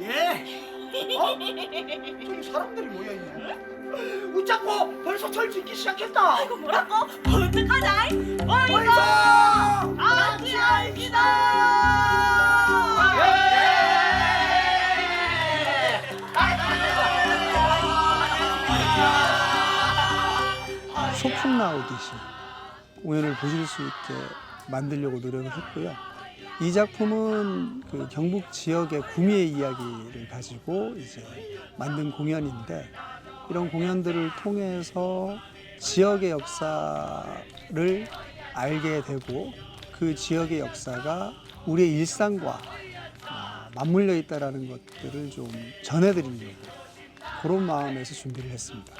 예? 어? 저기 사람들이 모여 있네. 웃자고 벌써 절 짓기 시작했다. 아이고 뭐라고? 어떡하냐? 어이구! 같이 합시다! 소풍 나오듯이 공연을 보실 수 있게 만들려고 노력을 했고요. 이 작품은 그 경북 지역의 구미의 이야기를 가지고 이제 만든 공연인데 이런 공연들을 통해서 지역의 역사를 알게 되고 그 지역의 역사가 우리의 일상과 아, 맞물려 있다라는 것들을 좀 전해드리려고 그런 마음에서 준비를 했습니다.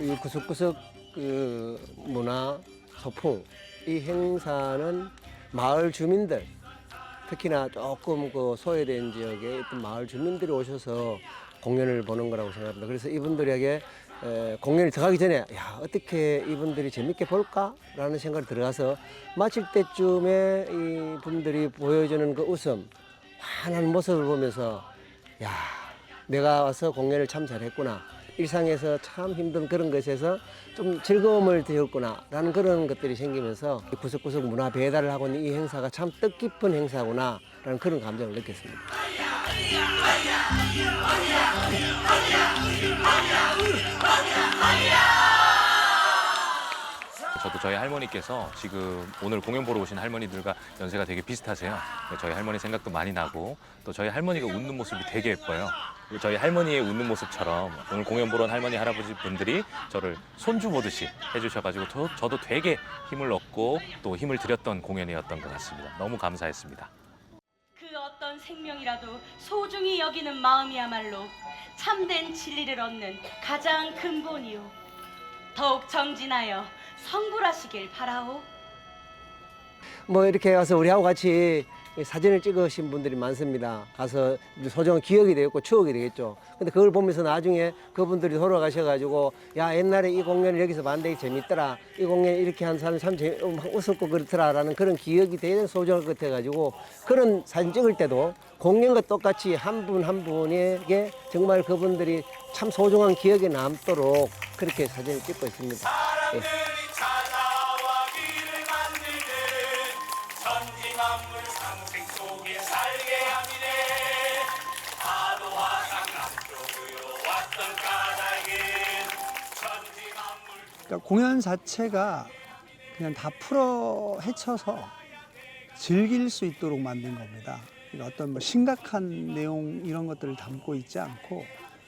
이 구석구석 그 문화 소풍 이 행사는 마을 주민들 특히나 조금 그 소외된 지역에 있던 마을 주민들이 오셔서 공연을 보는 거라고 생각합니다. 그래서 이분들에게 에, 공연이 들어가기 전에 야 어떻게 이분들이 재밌게 볼까라는 생각이 들어가서 마칠 때쯤에 이 분들이 보여주는 그 웃음 환한 모습을 보면서 야 내가 와서 공연을 참 잘했구나. 일상에서 참 힘든 그런 것에서 좀 즐거움을 드렸구나라는 그런 것들이 생기면서 이 구석구석 문화 배달을 하고 있는 이 행사가 참 뜻깊은 행사구나라는 그런 감정을 느꼈습니다. 저도 저희 할머니께서 지금 오늘 공연 보러 오신 할머니들과 연세가 되게 비슷하세요. 네, 저희 할머니 생각도 많이 나고 또 저희 할머니가 웃는 모습이 되게 예뻐요. 그리고 저희 할머니의 웃는 모습처럼 오늘 공연 보러 온 할머니 할아버지 분들이 저를 손주 보듯이 해주셔가지고 저, 저도 되게 힘을 얻고 또 힘을 드렸던 공연이었던 것 같습니다. 너무 감사했습니다. 그 어떤 생명이라도 소중히 여기는 마음이야말로 참된 진리를 얻는 가장 근본이요. 더욱 정진하여 성불하시길 바라오. 뭐 이렇게 와서 우리하고 같이 사진을 찍으신 분들이 많습니다. 가서 소중한 기억이 되겠고 추억이 되겠죠. 근데 그걸 보면서 나중에 그분들이 돌아가셔가지고 야 옛날에 이 공연을 여기서 봤는데 재밌더라. 이 공연 이렇게 한 사람 참 재미, 음, 웃었고 그렇더라라는 그런 기억이 되는 소중할 것 같아가지고 그런 사진 찍을 때도 공연과 똑같이 한 분한 분에게 정말 그분들이 참 소중한 기억에 남도록 그렇게 사진을 찍고 있습니다. 예. 만물 상생 속에 살게 함이네 파도와 상남쪽으로 왔던 까닭은 천지 만물 그러니까 공연 자체가 그냥 다 풀어 헤쳐서 즐길 수 있도록 만든 겁니다. 그러니까 어떤 뭐 심각한 내용 이런 것들을 담고 있지 않고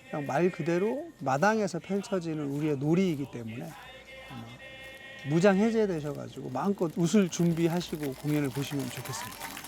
그냥 말 그대로 마당에서 펼쳐지는 우리의 놀이이기 때문에 무장 해제되셔가지고 마음껏 웃을 준비하시고 공연을 보시면 좋겠습니다.